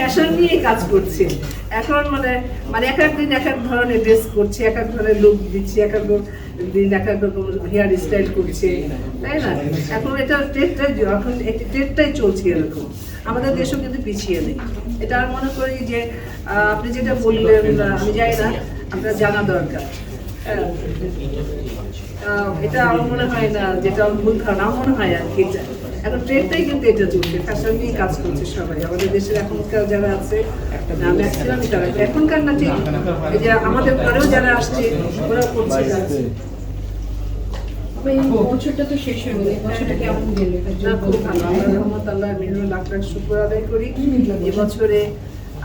Fashion নিয়ে কাজ করছে। এখন মানে মানে এক এক দিন এক এক ধরনের ড্রেস করছে, এক এক ধরনের লুক দিচ্ছে, এক এক দিন এক এক রকম হেয়ার স্টাইল করছে, তাই না? এখন এটা ট্রেডটাই এখন ট্রেডটাই চলছে এরকম। আমাদের দেশও কিন্তু পিছিয়ে নেই। এটা আমি মনে করি যে আপনি যেটা বললেন আমি জানি না, আপনার জানা দরকার। হ্যাঁ। এটা আমার মনে হয় না, যেটা ভুল ধারণা মনে হয় আর কি। এখন ট্রেনটাই কিন্তু এটা চলছে ফ্যাশন নিয়ে কাজ করছে সবাই। আমাদের দেশের এখনকার যারা আছে ম্যাক্সিমাম তারা এখনকার না ঠিক। এই যে আমাদের ঘরেও যারা আসছে ওরা করছে যাচ্ছে বছরটা তো শেষ হয়ে গেল বছরটা কেমন গেল? এটা না যদি খুব ভালো। আল্লাহ রহমত আল্লাহ মিরুল লাখ লাখ শুক্র আদায় করি। এবছরে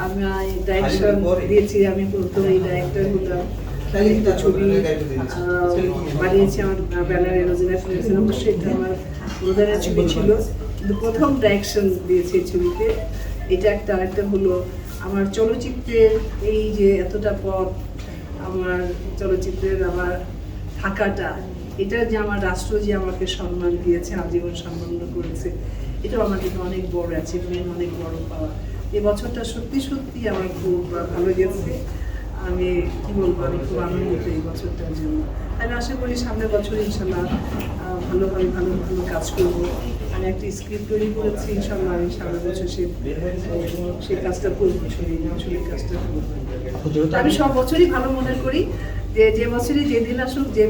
আমি ডাইরেকশন দিয়েছি আমি প্রথম এই ডাইরেক্টর হলাম। একটা ছবি আহ, বানিয়েছি আমার ব্যানারে রোজিনা ফিল্মসের অবশ্যই এটা আমার ছবি ছিল। কিন্তু প্রথম ডাইরেকশন দিয়েছি এই ছবিতে। এটা একটা আরেকটা হলো আমার চলচ্চিত্রের এই যে এতটা পথ আমার চলচ্চিত্রের আমার থাকাটা এটা যে আমার রাষ্ট্র যে আমাকে সম্মান দিয়েছে আজীবন সম্মান করেছে এটাও আমার জন্য অনেক বড় অ্যাচিভমেন্ট অনেক বড় পাওয়া। এই বছরটা সত্যি সত্যি আমার খুব ভালো গেছে আমি, কি বলব, আমি খুব আনন্দিত এই বছরটার জন্য। আমি আশা করি সামনের বছর ইনশাল্লাহ ভালোভাবে ভালো ভালো কাজ করব। আমি একটা স্ক্রিপ্ট তৈরি করেছি, ইনশাল্লাহ আমি সামনের বছর সে সেই কাজটা করব সেই সেই কাজটা করব। আমি সব বছরই ভালো মনে করি, যে যে বছরই যে দিন আসুক, যে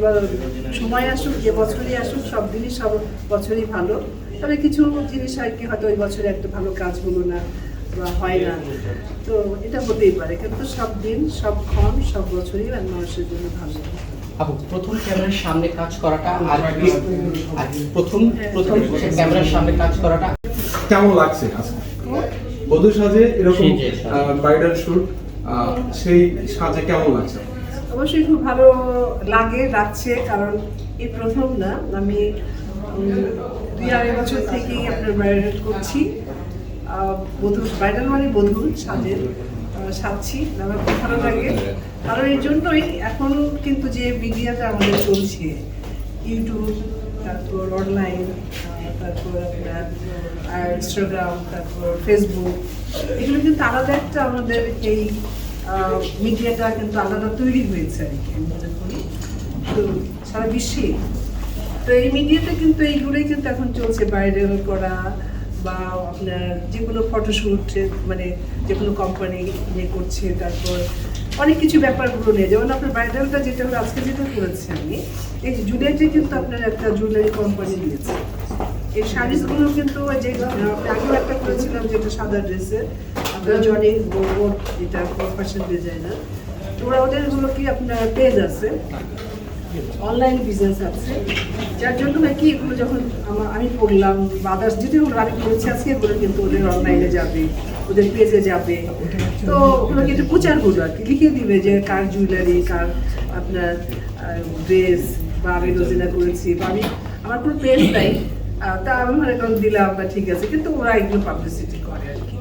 সময় আসুক, যে বছরই আসুক, সব দিনই সব বছরই ভালো। তবে কিছু জিনিস আর কি, হয়তো ওই বছরে একটা ভালো কাজ হলো না। বা হয় না। তো এটা হতেই পারে। কিন্তু সব দিন সব ক্ষণ সব বছরই মানুষের জন্য ভালো। আপু প্রথম ক্যামেরার সামনে কাজ করাটা আর প্রথম প্রথম ক্যামেরার সামনে কাজ করাটা? কেমন লাগছে বধূ সাজে এরকম। ব্রাইডাল শুট সেই সাজে কেমন লাগছে? অবশ্যই খুব ভালো লাগে লাগছে কারণ এই প্রথম না আমি দুই আড়াই বছর থেকেই আপনার ব্রাইডাল করছি। বধূ ব্রাইডাল মানে বধূ সাজের সাজছি খুব ভালো লাগে। কারণ এই জন্যই এখন কিন্তু যে মিডিয়াটা আমাদের চলছে, ইউটিউব, তারপর অনলাইন তারপর আপনার ইনস্টাগ্রাম তারপর ফেসবুক এগুলো কিন্তু আলাদা একটা আমাদের এই মিডিয়াটা কিন্তু আলাদা তৈরি হয়েছে আর কি, আমি তো সারা বিশ্বে। তো এই মিডিয়াতে কিন্তু এইগুলোই কিন্তু এখন চলছে ভাইরাল করা বা আপনার যে কোনো ফটোশ্যুট মানে যে কোনো কোম্পানি ইয়ে করছে, তারপর অনেক কিছু ব্যাপারগুলো নিয়ে, যেমন আপনার ভাইরালটা যেটা হলো, আজকে যেটা করেছি আমি, এই যে জুলিয়াতে কিন্তু আপনার একটা জুয়েলারি কোম্পানি দিয়েছে এই শাড়িগুলো কিন্তু যে আগেও একটা করেছিলাম যেটা সাদা ড্রেসের আপনার জনি গোবর এটা ফ্যাশন ডিজাইনার ওরা ওদের কি আপনার পেজ আছে? অনলাইন বিজনেস আছে। যার জন্য হয় কি এগুলো যখন আমা- পড়লাম, বা আদার্স যেটা হলো আমি করেছি আজকে এগুলো কিন্তু ওদের অনলাইনে যাবে, ওদের পেজে যাবে। তো ওগুলো কিন্তু প্রচার করবে আর কি। লিখে দিবে যে কার জুয়েলারি কার আপনার ড্রেস বা আমি রোজিনা করেছি, বা আমি আমার কোনো পেজ নাই। তা আমি মনে করেন দিলাম, বা ঠিক আছে। কিন্তু ওরা এগুলো পাবলিসিটি করে আর কি।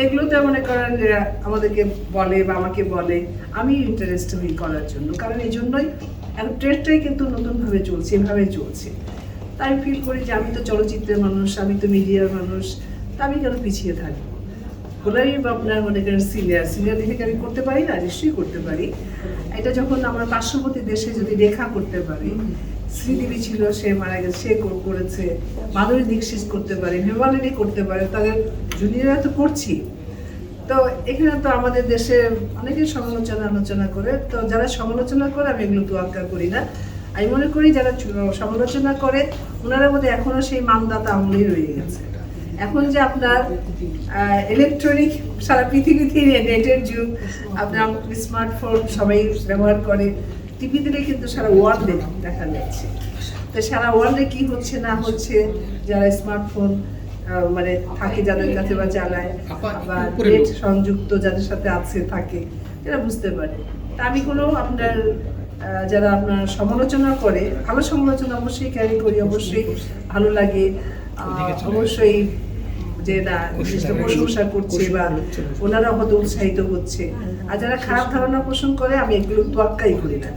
এগুলোতে মনে করেন আমাদেরকে বলে বা আমাকে বলে। আমি ইন্টারেস্ট হই করার জন্য। কারণ এই জন্যই এখন ট্রেডটাই কিন্তু নতুনভাবে চলছে এভাবে চলছে। তাই ফিল করি যে আমি তো চলচ্চিত্রের মানুষ আমি তো মিডিয়ার মানুষ তা আমি কেন পিছিয়ে থাকব? ওরাই বা আপনার মনে করেন সিনিয়র সিনিয়র দেখে আমি করতে পারি না? নিশ্চয়ই করতে পারি। এটা যখন আমার পার্শ্ববর্তী দেশে যদি রেখা করতে পারি শ্রীদেবী ছিল সে মারা গেছে সে করেছে মাধুরী দীক্ষিত করতে পারে হেমালিনী করতে পারে তাদের জুনিয়ররা তো করছি। তো এখানে তো আমাদের দেশে অনেকে সমালোচনা আলোচনা করে, তো যারা সমালোচনা করে আমি এগুলো তোয়াক্কা করি না। আমি মনে করি যারা সমালোচনা করে, ওনারা মধ্যে এখনও সেই মানদাতা আমলেই রয়ে গেছে। এখন যে আপনার ইলেকট্রনিক সারা পৃথিবীতে নেটের যুগ, আপনার স্মার্টফোন সবাই ব্যবহার করে টিভি দিলে কিন্তু সারা ওয়ার্ল্ডে দেখা যাচ্ছে। তো সারা ওয়ার্ল্ডে কি হচ্ছে না হচ্ছে, যারা স্মার্টফোন মানে থাকে যাদের কাছে বা জানায় বা নেট সংযুক্ত যাদের সাথে আছে থাকে এরা বুঝতে পারে। তা আমি কোনো আপনার যারা আপনার সমালোচনা করে ভালো সমালোচনা অবশ্যই ক্যারি করি অবশ্যই ভালো লাগে। অবশ্যই যে না জিনিসটা প্রশংসা করছে বা ওনারা হয়তো উৎসাহিত হচ্ছে। আর যারা খারাপ ধারণা পোষণ করে আমি এগুলো তোয়াক্কাই করি না।